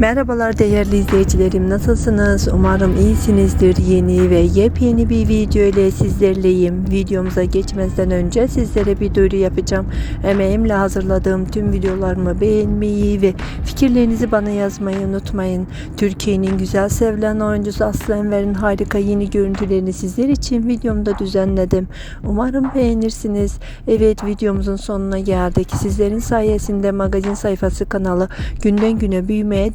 Merhabalar değerli izleyicilerim nasılsınız? Umarım iyisinizdir. Yeni ve yepyeni bir video ile sizlerleyim. Videomuza geçmeden önce sizlere bir duyuru yapacağım. Emeğimle hazırladığım tüm videolarımı beğenmeyi ve fikirlerinizi bana yazmayı unutmayın. Türkiye'nin güzel sevilen oyuncusu Aslı Enver'in harika yeni görüntülerini sizler için videomda düzenledim. Umarım beğenirsiniz. Evet videomuzun sonuna geldik. Sizlerin sayesinde magazin sayfası kanalı günden güne büyümeye